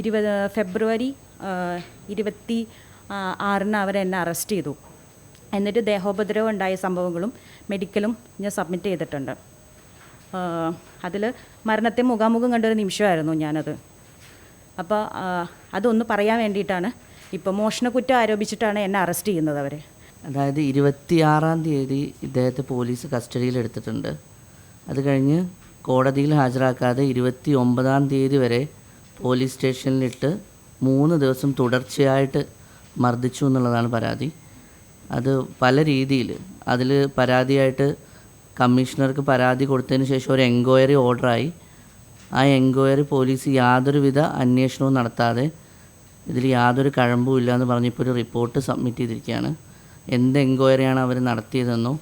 ഇരുപത് ഫെബ്രുവരി ഇരുപത്തി ആറിന് അവരെന്നെ അറസ്റ്റ് ചെയ്തു. എന്നിട്ട് ദേഹോപദ്രവം ഉണ്ടായ സംഭവങ്ങളും മെഡിക്കലും ഞാൻ സബ്മിറ്റ് ചെയ്തിട്ടുണ്ട്. അതിൽ മരണത്തെ മുഖാമുഖം കണ്ടൊരു നിമിഷമായിരുന്നു ഞാനത്. അപ്പോൾ അതൊന്ന് പറയാൻ വേണ്ടിയിട്ടാണ് ഇപ്പോൾ മോഷണക്കുറ്റം ആരോപിച്ചിട്ടാണ് എന്നെ അറസ്റ്റ് ചെയ്യുന്നത് അവർ അതായത് ഇരുപത്തിയാറാം തീയതി ഇദ്ദേഹത്തെ പോലീസ് കസ്റ്റഡിയിൽ എടുത്തിട്ടുണ്ട്. അത് കഴിഞ്ഞ് കോടതിയിൽ ഹാജരാക്കാതെ ഇരുപത്തി ഒമ്പതാം തീയതി വരെ പോലീസ് സ്റ്റേഷനിലിട്ട് മൂന്ന് ദിവസം തുടർച്ചയായിട്ട് മർദ്ദിച്ചു എന്നുള്ളതാണ് പരാതി. അത് പല രീതിയിൽ അതിൽ പരാതിയായിട്ട് കമ്മീഷണർക്ക് പരാതി കൊടുത്തതിന് ശേഷം ഒരു എൻക്വയറി ഓർഡറായി. ആ എൻക്വയറി പോലീസ് യാതൊരുവിധ അന്വേഷണവും നടത്താതെ ഇതിൽ യാതൊരു കഴമ്പും ഇല്ല എന്ന് പറഞ്ഞിപ്പോൾ ഒരു റിപ്പോർട്ട് സബ്മിറ്റ് ചെയ്തിരിക്കുകയാണ്. എന്ത് എൻക്വയറിയാണ് അവർ നടത്തിയതെന്നോ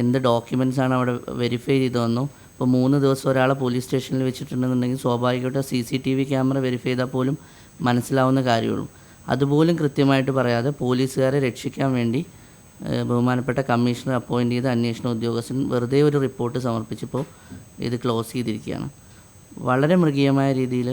എന്ത് ഡോക്യുമെൻസാണ് അവിടെ വെരിഫൈ ചെയ്തതെന്നോ ഇപ്പോൾ മൂന്ന് ദിവസം ഒരാളെ പോലീസ് സ്റ്റേഷനിൽ വെച്ചിട്ടുണ്ടെന്നുണ്ടെങ്കിൽ സ്വാഭാവികമായിട്ടും C C T V camera verify ചെയ്താൽ പോലും മനസ്സിലാവുന്ന കാര്യമുള്ളൂ. അതുപോലും കൃത്യമായിട്ട് പറയാതെ പോലീസുകാരെ രക്ഷിക്കാൻ വേണ്ടി ബഹുമാനപ്പെട്ട കമ്മീഷണർ അപ്പോയിന്റ് ചെയ്ത അന്വേഷണ ഉദ്യോഗസ്ഥൻ വെറുതെ ഒരു റിപ്പോർട്ട് സമർപ്പിച്ചപ്പോൾ ഇത് ക്ലോസ് ചെയ്തിരിക്കുകയാണ്. വളരെ മൃഗീയമായ രീതിയിൽ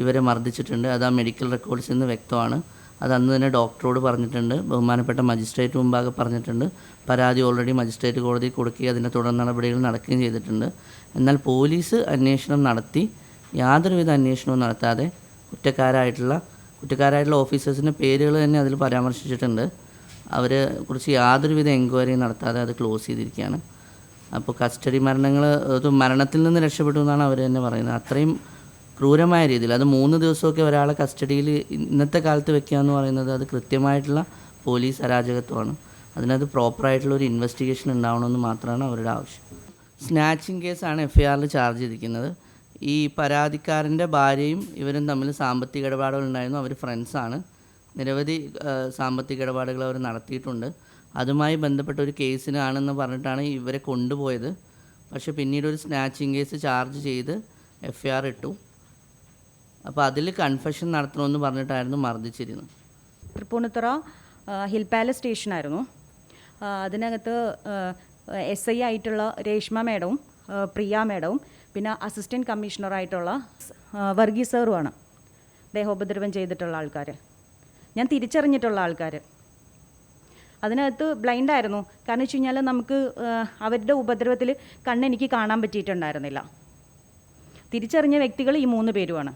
ഇവരെ മർദ്ദിച്ചിട്ടുണ്ട്. അത് ആ മെഡിക്കൽ റെക്കോർഡ്സിൽ നിന്ന് വ്യക്തമാണ്. അത് അന്ന് തന്നെ ഡോക്ടറോട് പറഞ്ഞിട്ടുണ്ട്. ബഹുമാനപ്പെട്ട മജിസ്ട്രേറ്റ് മുമ്പാകെ പറഞ്ഞിട്ടുണ്ട്. പരാതി ഓൾറെഡി മജിസ്ട്രേറ്റ് കോടതി കൊടുക്കുകയും അതിന്റെ തുടർ നടപടികൾ നടക്കുകയും ചെയ്തിട്ടുണ്ട്. എന്നാൽ പോലീസ് അന്വേഷണം നടത്തി. യാതൊരുവിധ അന്വേഷണവും നടത്താതെ കുറ്റക്കാരായിട്ടുള്ള കുറ്റക്കാരായിട്ടുള്ള ഓഫീസേഴ്സിന്റെ പേരുകൾ തന്നെ അതിൽ പരാമർശിച്ചിട്ടുണ്ട്. അവരെ കുറിച്ച് യാതൊരുവിധ എൻക്വയറിയും നടത്താതെ അത് ക്ലോസ് ചെയ്തിരിക്കുകയാണ്. അപ്പോൾ കസ്റ്റഡി മരണങ്ങൾ മരണത്തിൽ നിന്ന് രക്ഷപ്പെട്ടു എന്നാണ് അവർ തന്നെ പറയുന്നത്. അത്രയും ക്രൂരമായ രീതിയിൽ. അത് മൂന്ന് ദിവസമൊക്കെ ഒരാളെ കസ്റ്റഡിയിൽ ഇന്നത്തെ കാലത്ത് വെക്കുക എന്ന് പറയുന്നത് അത് കൃത്യമായിട്ടുള്ള പോലീസ് അരാജകത്വമാണ്. അതിനകത്ത് പ്രോപ്പറായിട്ടുള്ള ഒരു ഇൻവെസ്റ്റിഗേഷൻ ഉണ്ടാവണമെന്ന് മാത്രമാണ് അവരുടെ ആവശ്യം. സ്നാച്ചിങ് കേസാണ് എഫ് ഐ ആറിൽ ചാർജ് ചെയ്തിരിക്കുന്നത്. ഈ പരാതിക്കാരന്റെ ഭാര്യയും ഇവരും തമ്മിൽ സാമ്പത്തിക ഇടപാടുകൾ ഉണ്ടായിരുന്നു. അവർ ഫ്രണ്ട്സാണ്. നിരവധി സാമ്പത്തിക ഇടപാടുകൾ അവർ നടത്തിയിട്ടുണ്ട്. അതുമായി ബന്ധപ്പെട്ട ഒരു കേസിനാണെന്ന് പറഞ്ഞിട്ടാണ് ഇവരെ കൊണ്ടുപോയത്. പക്ഷേ പിന്നീട് ഒരു സ്നാച്ചിങ് കേസ് ചാർജ് ചെയ്ത് എഫ് ഐ ആർ ഇട്ടു. അപ്പോൾ അതിൽ കൺഫഷൻ നടത്തണമെന്ന് പറഞ്ഞിട്ടായിരുന്നു മർദ്ദിച്ചിരുന്നത്. തൃപ്പൂണിത്തുറ ഹിൽ പാലസ് സ്റ്റേഷനായിരുന്നു. അതിനകത്ത് എസ് ഐ ആയിട്ടുള്ള രേഷ്മ മേഡവും പ്രിയ മേഡവും പിന്നെ അസിസ്റ്റന്റ് കമ്മീഷണറായിട്ടുള്ള വർഗീസ് സാറുമാണ് ദേഹോപദ്രവം ചെയ്തിട്ടുള്ള ആൾക്കാർ ഞാൻ തിരിച്ചറിഞ്ഞിട്ടുള്ള ആൾക്കാർ അതിനകത്ത് ബ്ലൈൻഡായിരുന്നു കാരണം വെച്ച് കഴിഞ്ഞാൽ നമുക്ക് അവരുടെ ഉപദ്രവത്തിൽ കണ്ണെനിക്ക് കാണാൻ പറ്റിയിട്ടുണ്ടായിരുന്നില്ല. തിരിച്ചറിഞ്ഞ വ്യക്തികൾ ഈ മൂന്ന് പേരുമാണ്.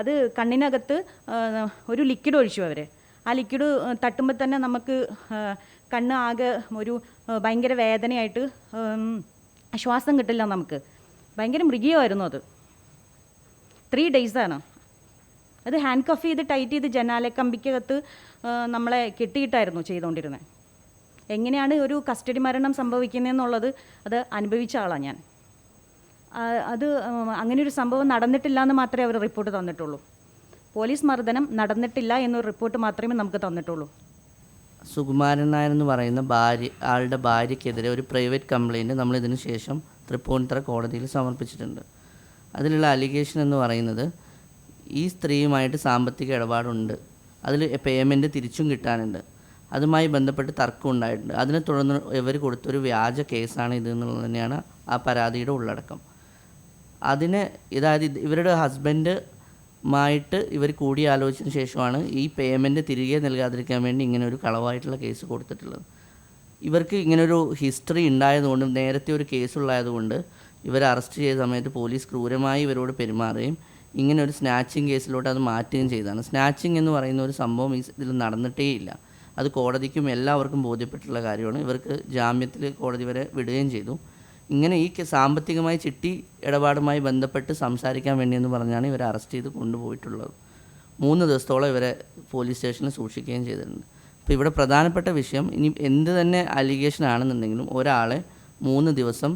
അത് കണ്ണിനകത്ത് ഒരു ലിക്വിഡ് ഒഴിച്ചു അവർ ആ ലിക്വിഡ് തട്ടുമ്പോൾ തന്നെ നമുക്ക് കണ്ണ് ആകെ ഒരു ഭയങ്കര വേദനയായിട്ട് ശ്വാസം കിട്ടില്ല നമുക്ക്. ഭയങ്കര മൃഗീയമായിരുന്നു അത്. ത്രീ ഡേയ്സാണ് അത് ഹാൻഡ് കഫ് ചെയ്ത് ടൈറ്റ് ചെയ്ത് ജനാലെ കമ്പിക്കകത്ത് നമ്മളെ കെട്ടിയിട്ടായിരുന്നു ചെയ്തുകൊണ്ടിരുന്നത് എങ്ങനെയാണ് ഒരു കസ്റ്റഡി മരണം സംഭവിക്കുന്നതെന്നുള്ളത് അത് അനുഭവിച്ച ആളാണ് ഞാൻ. അത് അങ്ങനെ ഒരു സംഭവം നടന്നിട്ടില്ല എന്ന് മാത്രമേ അവർ റിപ്പോർട്ട് തന്നിട്ടുള്ളൂ. പോലീസ് മർദ്ദനം നടന്നിട്ടില്ല എന്നൊരു റിപ്പോർട്ട് മാത്രമേ നമുക്ക് തന്നിട്ടുള്ളൂ. സുകുമാരൻ നായർ എന്ന് പറയുന്ന ഭാര്യ ആളുടെ ഭാര്യയ്ക്കെതിരെ ഒരു പ്രൈവറ്റ് കംപ്ലയിന്റ് നമ്മൾ ഇതിന് ശേഷം തൃപ്പൂണിത്തറ കോടതിയിൽ സമർപ്പിച്ചിട്ടുണ്ട്. അതിലുള്ള അലിഗേഷൻ എന്ന് പറയുന്നത് ഈ സ്ത്രീയുമായിട്ട് സാമ്പത്തിക ഇടപാടുണ്ട്. അതിൽ പേയ്മെന്റ് തിരിച്ചും കിട്ടാനുണ്ട്. അതുമായി ബന്ധപ്പെട്ട് തർക്കം ഉണ്ടായിട്ടുണ്ട്. അതിനെ തുടർന്ന് ഇവർ കൊടുത്തൊരു വ്യാജ കേസാണ് ഇത് എന്നുള്ളത് തന്നെയാണ് ആ പരാതിയുടെ ഉള്ളടക്കം. അതിന് അതായത് ഇവരുടെ ഹസ്ബൻഡുമായിട്ട് ഇവർ കൂടിയാലോചിച്ചതിന് ശേഷമാണ് ഈ പേയ്മെന്റ് തിരികെ നൽകാതിരിക്കാൻ വേണ്ടി ഇങ്ങനെ ഒരു കളവായിട്ടുള്ള കേസ് കൊടുത്തിട്ടുള്ളത്. ഇവർക്ക് ഇങ്ങനൊരു ഹിസ്റ്ററി ഉണ്ടായതുകൊണ്ടും നേരത്തെ ഒരു കേസുള്ളായതുകൊണ്ട് ഇവർ അറസ്റ്റ് ചെയ്ത സമയത്ത് പോലീസ് ക്രൂരമായി ഇവരോട് പെരുമാറുകയും ഇങ്ങനെ ഒരു സ്നാച്ചിങ് കേസിലോട്ട് അത് മാറ്റുകയും ചെയ്തതാണ്. സ്നാച്ചിങ് എന്ന് പറയുന്ന ഒരു സംഭവം ഈ ഇതിൽ നടന്നിട്ടേ ഇല്ല അത് കോടതിക്കും എല്ലാവർക്കും ബോധ്യപ്പെട്ടുള്ള കാര്യമാണ്. ഇവർക്ക് ജാമ്യത്തിൽ കോടതി വരെ വിടുകയും ചെയ്തു. ഇങ്ങനെ ഈ സാമ്പത്തികമായി ചിട്ടി ഇടപാടുമായി ബന്ധപ്പെട്ട് സംസാരിക്കാൻ വേണ്ടിയെന്ന് പറഞ്ഞാണ് ഇവരെ അറസ്റ്റ് ചെയ്ത് കൊണ്ടുപോയിട്ടുള്ളത്. മൂന്ന് ദിവസത്തോളം ഇവരെ പോലീസ് സ്റ്റേഷനിൽ സൂക്ഷിക്കുകയും ചെയ്തിട്ടുണ്ട്. അപ്പോൾ ഇവിടെ പ്രധാനപ്പെട്ട വിഷയം ഇനി എന്ത് തന്നെ അലിഗേഷൻ ആണെന്നുണ്ടെങ്കിലും ഒരാളെ മൂന്ന് ദിവസം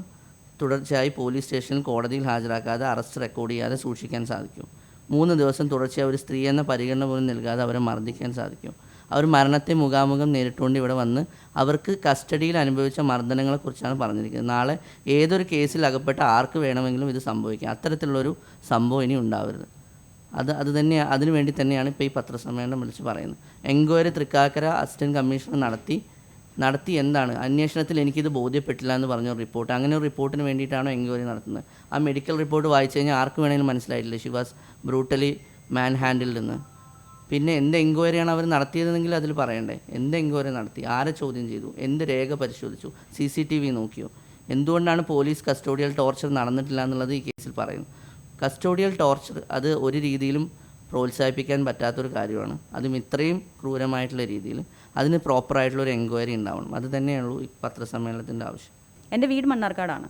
തുടർച്ചയായി പോലീസ് സ്റ്റേഷനിൽ കോടതിയിൽ ഹാജരാക്കാതെ അറസ്റ്റ് റെക്കോർഡ് ചെയ്യാതെ സൂക്ഷിക്കാൻ സാധിക്കും. മൂന്ന് ദിവസം തുടർച്ചയായി ഒരു സ്ത്രീ എന്ന പരിഗണന പോലും നൽകാതെ അവരെ മർദ്ദിക്കാൻ സാധിക്കും. അവർ മരണത്തെ മുഖാമുഖം നേരിട്ടുകൊണ്ട് ഇവിടെ വന്ന് അവർക്ക് കസ്റ്റഡിയിൽ അനുഭവിച്ച മർദ്ദനങ്ങളെക്കുറിച്ചാണ് പറഞ്ഞിരിക്കുന്നത്. നാളെ ഏതൊരു കേസിൽ അകപ്പെട്ട ആർക്ക് വേണമെങ്കിലും ഇത് സംഭവിക്കാം. അത്തരത്തിലുള്ളൊരു സംഭവം ഇനി ഉണ്ടാവരുത്. അത് അത് തന്നെ അതിനു വേണ്ടി തന്നെയാണ് ഇപ്പോൾ ഈ പത്രസമ്മേളനം വിളിച്ച് പറയുന്നത്. എൻക്വയറി തൃക്കാക്കര അസിസ്റ്റന്റ് കമ്മീഷണർ നടത്തി നടത്തി എന്താണ്? അന്വേഷണത്തിൽ എനിക്കിത് ബോധ്യപ്പെട്ടില്ല എന്ന് പറഞ്ഞ റിപ്പോർട്ട്. അങ്ങനെ ഒരു റിപ്പോർട്ടിന് വേണ്ടിയിട്ടാണോ എൻക്വയറി നടത്തുന്നത്? ആ മെഡിക്കൽ റിപ്പോർട്ട് വായിച്ചു കഴിഞ്ഞാൽ ആർക്ക് വേണമെങ്കിലും മനസ്സിലായിട്ടില്ല? She was brutally man handle നിന്ന് പിന്നെ എന്ത് എൻക്വയറിയാണ് അവർ നടത്തിയതെങ്കിൽ അതിൽ പറയണ്ടേ? എന്ത് എൻക്വയറി നടത്തി? ആരെ ചോദ്യം ചെയ്തു? എന്ത് രേഖ പരിശോധിച്ചു? സി സി ടി വി നോക്കിയോ? എന്തുകൊണ്ടാണ് പോലീസ് കസ്റ്റോഡിയൽ ടോർച്ചർ നടന്നിട്ടില്ല എന്നുള്ളത് ഈ കേസിൽ പറയുന്നു. കസ്റ്റോഡിയൽ ടോർച്ചർ അത് ഒരു രീതിയിലും പ്രോത്സാഹിപ്പിക്കാൻ പറ്റാത്തൊരു കാര്യമാണ്. അതും ഇത്രയും ക്രൂരമായിട്ടുള്ള രീതിയിൽ അതിന് പ്രോപ്പറായിട്ടുള്ള ഒരു എൻക്വയറി ഉണ്ടാവണം. അത് തന്നെയുള്ളൂ ഈ പത്രസമ്മേളനത്തിന്റെ ആവശ്യം. എന്റെ വീട് മണ്ണാർക്കാടാണ്.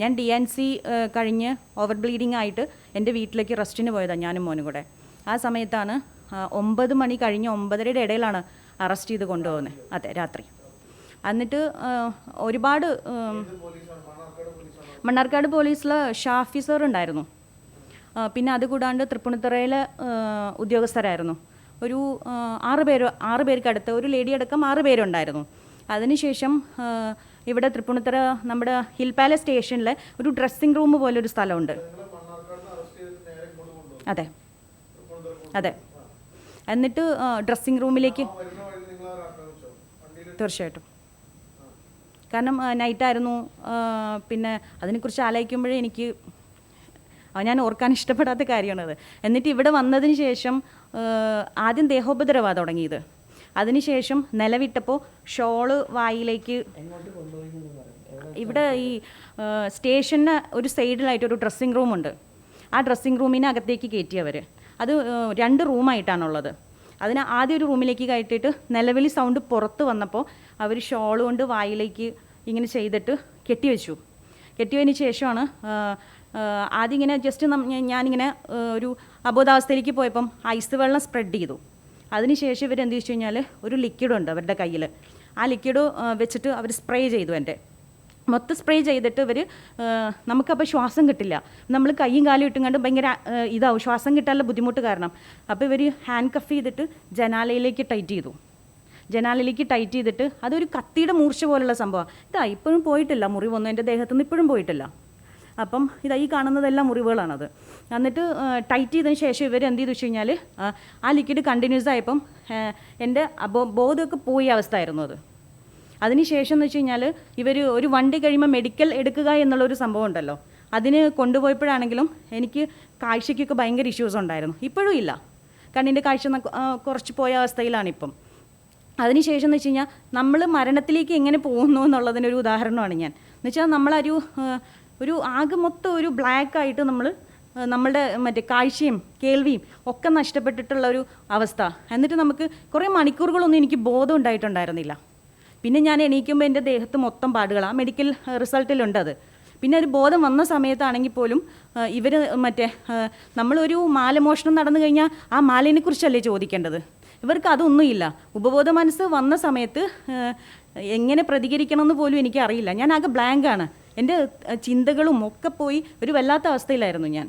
ഞാൻ ഡി എൻ സി കഴിഞ്ഞ് ഓവർ ബ്ലീഡിംഗ് ആയിട്ട് എന്റെ വീട്ടിലേക്ക് റെസ്റ്റിന് പോയതാണ് ഞാനും മോനും കൂടെ. ആ സമയത്താണ് ഒമ്പത് മണി കഴിഞ്ഞ് ഒമ്പതരയുടെ ഇടയിലാണ് അറസ്റ്റ് ചെയ്ത് കൊണ്ടുപോകുന്നത് അതെ രാത്രി. എന്നിട്ട് ഒരുപാട് മണ്ണാർക്കാട് പോലീസിൽ ഷാഫി സർ ഉണ്ടായിരുന്നു. പിന്നെ അതുകൂടാണ്ട് തൃപ്പൂണിത്തുറയിലെ ഉദ്യോഗസ്ഥരായിരുന്നു. ഒരു ആറ് പേര് ആറ് പേർക്കടുത്ത് ഒരു ലേഡി അടക്കം ആറ് പേരുണ്ടായിരുന്നു. അതിനുശേഷം ഇവിടെ തൃപ്പൂണിത്തുറ നമ്മുടെ ഹിൽ പാലസ് സ്റ്റേഷനിലെ ഒരു ഡ്രസ്സിംഗ് റൂം പോലെ ഒരു സ്ഥലമുണ്ട്. അതെ. അതെ. എന്നിട്ട് ഡ്രസ്സിംഗ് റൂമിലേക്ക് തീർച്ചയായിട്ടും. കാരണം നൈറ്റായിരുന്നു പിന്നെ അതിനെക്കുറിച്ച് ആലോചിക്കുമ്പോഴേ എനിക്ക് ഞാൻ ഓർക്കാൻ ഇഷ്ടപ്പെടാത്ത കാര്യമാണത്. എന്നിട്ട് ഇവിടെ വന്നതിന് ശേഷം ആദ്യം ദേഹോപദ്രവമാണ് തുടങ്ങിയത്. അതിനുശേഷം നിലവിട്ടപ്പോൾ ഷോൾ വായിലേക്ക് ഇവിടെ ഈ സ്റ്റേഷന് ഒരു സൈഡിലായിട്ട് ഒരു ഡ്രസ്സിംഗ് റൂമുണ്ട് ആ ഡ്രസ്സിംഗ് റൂമിനകത്തേക്ക് കയറ്റി അവർ അത് രണ്ട് റൂമായിട്ടാണുള്ളത്. അതിന് ആദ്യം ഒരു റൂമിലേക്ക് കയറ്റിയിട്ട് നിലവിളി സൗണ്ട് പുറത്ത് വന്നപ്പോൾ അവർ ഷോൾ കൊണ്ട് വായിലേക്ക് ഇങ്ങനെ ചെയ്തിട്ട് കെട്ടിവെച്ചു കെട്ടിയതിന് ശേഷമാണ് ആദ്യം ഇങ്ങനെ ജസ്റ്റ് ഞാനിങ്ങനെ ഒരു അബോധാവസ്ഥയിലേക്ക് പോയപ്പം ഐസ് വെള്ളം സ്പ്രെഡ് ചെയ്തു. അതിനുശേഷം ഇവർ എന്ത് വെച്ച് കഴിഞ്ഞാൽ ഒരു ലിക്വിഡ് ഉണ്ട് അവരുടെ കയ്യിൽ ആ ലിക്വിഡ് വെച്ചിട്ട് അവർ സ്പ്രേ ചെയ്തു എന്റെ മൊത്തം സ്പ്രേ ചെയ്തിട്ട് ഇവർ നമുക്കപ്പോൾ ശ്വാസം കിട്ടില്ല. നമ്മൾ കൈയും കാലും ഇട്ടും കണ്ട് ഭയങ്കര ഇതാവും. ശ്വാസം കിട്ടാനുള്ള ബുദ്ധിമുട്ട് കാരണം. അപ്പോൾ ഇവർ ഹാൻഡ് കഫ് ചെയ്തിട്ട് ജനാലയിലേക്ക് ടൈറ്റ് ചെയ്തു. ജനാലയിലേക്ക് ടൈറ്റ് ചെയ്തിട്ട് അതൊരു കത്തിയുടെ മൂർച്ച പോലുള്ള സംഭവം. ഇതാ ഇപ്പോഴും പോയിട്ടില്ല. മുറിവൊന്നും എന്റെ ദേഹത്തുനിന്ന് ഇപ്പോഴും പോയിട്ടില്ല. അപ്പം ഇതാ ഈ കാണുന്നതെല്ലാം മുറിവുകളാണത്. എന്നിട്ട് ടൈറ്റ് ചെയ്തതിന് ശേഷം ഇവർ എന്ത് ചെയ്തു വെച്ച് കഴിഞ്ഞാൽ ആ ലിക്വിഡ് കണ്ടിന്യൂസ് ആയപ്പം എന്റെ അബോ ബോധമൊക്കെ പോയ അവസ്ഥയായിരുന്നു അത്. അതിനുശേഷം എന്ന് വെച്ച് കഴിഞ്ഞാൽ ഇവർ ഒരു വണ്ടി കഴിയുമ്പോൾ മെഡിക്കൽ എടുക്കുക എന്നുള്ളൊരു സംഭവം ഉണ്ടല്ലോ. അതിന് കൊണ്ടുപോയപ്പോഴാണെങ്കിലും എനിക്ക് കാഴ്ചയ്ക്കൊക്കെ ഭയങ്കര ഇഷ്യൂസ് ഉണ്ടായിരുന്നു. ഇപ്പോഴും ഇല്ല. കാരണം എന്റെ കാഴ്ച കുറച്ച് പോയ അവസ്ഥയിലാണിപ്പം അതിനുശേഷം എന്ന് വെച്ച് കഴിഞ്ഞാൽ നമ്മൾ മരണത്തിലേക്ക് എങ്ങനെ പോകുന്നു എന്നുള്ളതിനൊരു ഉദാഹരണമാണ് ഞാൻ. എന്ന് വെച്ചാൽ നമ്മളൊരു ഒരു ആകെ മൊത്തം ഒരു ബ്ലാക്ക് ആയിട്ട് നമ്മൾ നമ്മളുടെ മറ്റേ കാഴ്ചയും കേൾവിയും ഒക്കെ നഷ്ടപ്പെട്ടിട്ടുള്ള ഒരു അവസ്ഥ. എന്നിട്ട് നമുക്ക് കുറേ മണിക്കൂറുകളൊന്നും എനിക്ക് ബോധം ഉണ്ടായിട്ടുണ്ടായിരുന്നില്ല. പിന്നെ ഞാൻ എണീക്കുമ്പോൾ എന്റെ ദേഹത്ത് മൊത്തം പാടുകളാണ് മെഡിക്കൽ റിസൾട്ടിലുണ്ട് അത്. പിന്നെ ഒരു ബോധം വന്ന സമയത്താണെങ്കിൽ പോലും ഇവർ മറ്റേ നമ്മളൊരു മാലമോഷണം നടന്നു കഴിഞ്ഞാൽ ആ മാലിനെ കുറിച്ചല്ലേ ചോദിക്കേണ്ടത്? ഇവർക്ക് അതൊന്നുമില്ല ഉപബോധ മനസ്സ് വന്ന സമയത്ത് എങ്ങനെ പ്രതികരിക്കണമെന്ന് പോലും എനിക്കറിയില്ല ഞാൻ ആകെ ബ്ലാങ്കാണ് എന്റെ ചിന്തകളും ഒക്കെ പോയി ഒരു വല്ലാത്ത അവസ്ഥയിലായിരുന്നു ഞാൻ.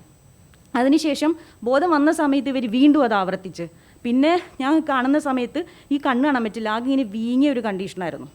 അതിനുശേഷം ബോധം വന്ന സമയത്ത് ഇവർ വീണ്ടും അത് ആവർത്തിച്ച്. പിന്നെ ഞാൻ കാണുന്ന സമയത്ത് ഈ കണ്ണ് കാണാൻ പറ്റില്ല. ആകെ ഇങ്ങനെ വീങ്ങിയ ഒരു കണ്ടീഷനായിരുന്നു